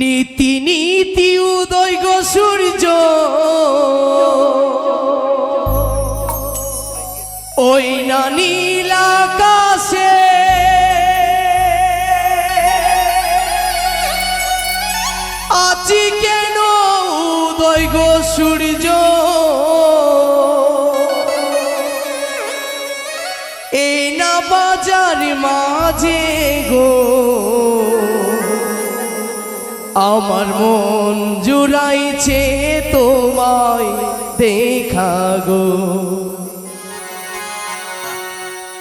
নীতি নীতি উদয় গো সূর্য। ওই না নীল আছি কেন উদয় গো সূর্য? এই না বাজার মাঝে গো। আমার মন জুড়াইছে তোমায় দেখা গো।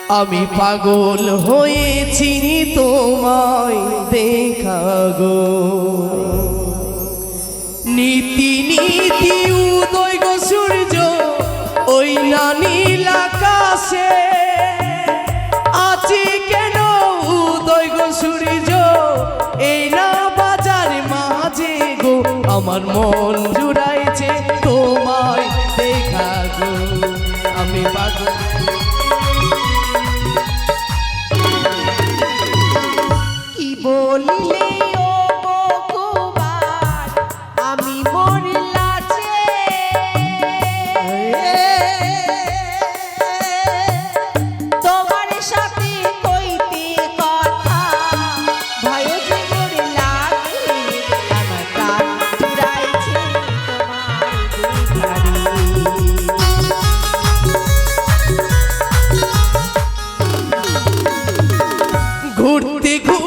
আমি পাগল হয়েছি তোমায় দেখা গো। নীতি নীতি আমার মন জুড়াইছে তোমায় দেখা গো আমি পাগল। কি বলিলে ঘুরতে ঘুরতে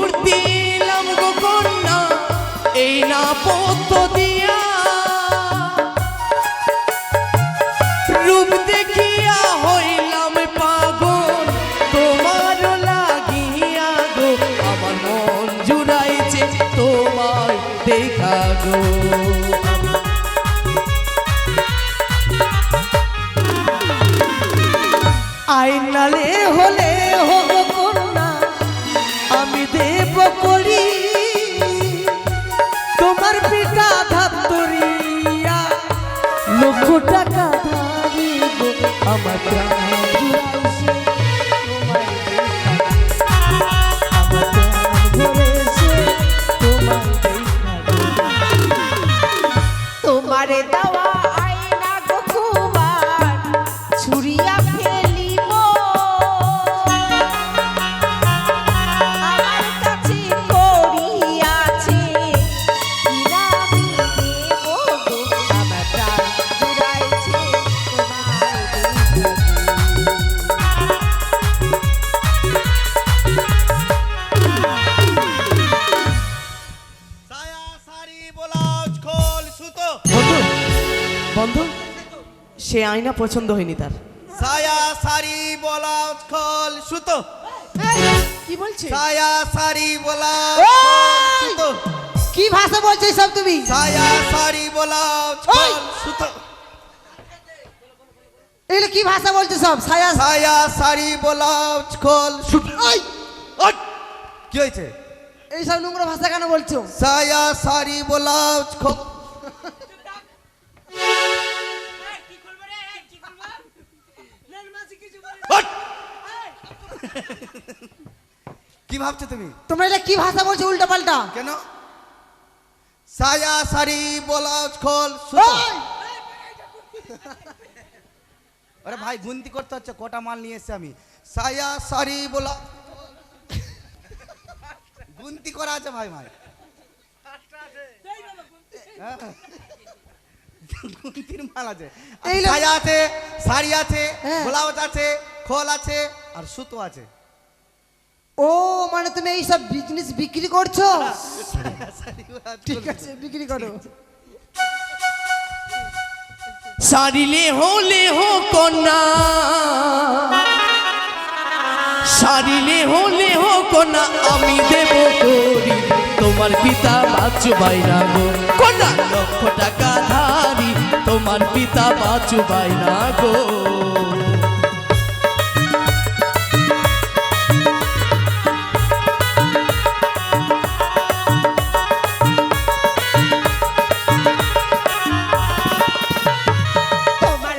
সে আয়না পছন্দ হয়নি তার। সায়া শাড়ি ব্লাউজ খোল সুতো। কি বলছে? সায়া ওই! খোল সুতো। কি ভাষা বলছো সব তুমি? সায়া শাড়ি ব্লাউজ খোল সুতো। এগুলো কি ভাষা বলছো সব? সায়া সায়া শাড়ি ব্লাউজ খোল সুতো! কি হয়েছে? এইসব নোংরা ভাষা কেন বলছো? সায়া সারি ব্লাউজ খোল। কি ভাবছ তুমি? তোমরা এটা কি ভাষা বলছো উল্টা পাল্টা কেন? সায়া শাড়ি ব্লাউজ খোল সুতো আরে ভাই গুনতি করতে হচ্ছে কটা মাল নিয়ে এসেছি আমি। সায়া শাড়ি ব্লাউজ গুনতি করা আছে ভাই ভাই। হ্যাঁ। গুনতির মাল আছে। সায়া আছে শাড়ি আছে হ্যাঁ। ব্লাউজ আছে খোল আছে আর সুতো আছে। ও মানে তুমি এইসব বিজনেস বিক্রি করছ? ঠিক। আছে বিক্রি করো। সারিলে হলে হো কন্যা। সারিলে হলে হো কন্যা আমি দেব করি তোমার পিতা বাঁচু বাইনা গো। কন্যা লক্ষ টাকা ধারি পিতা বাঁচু বাইনা গো। তোমার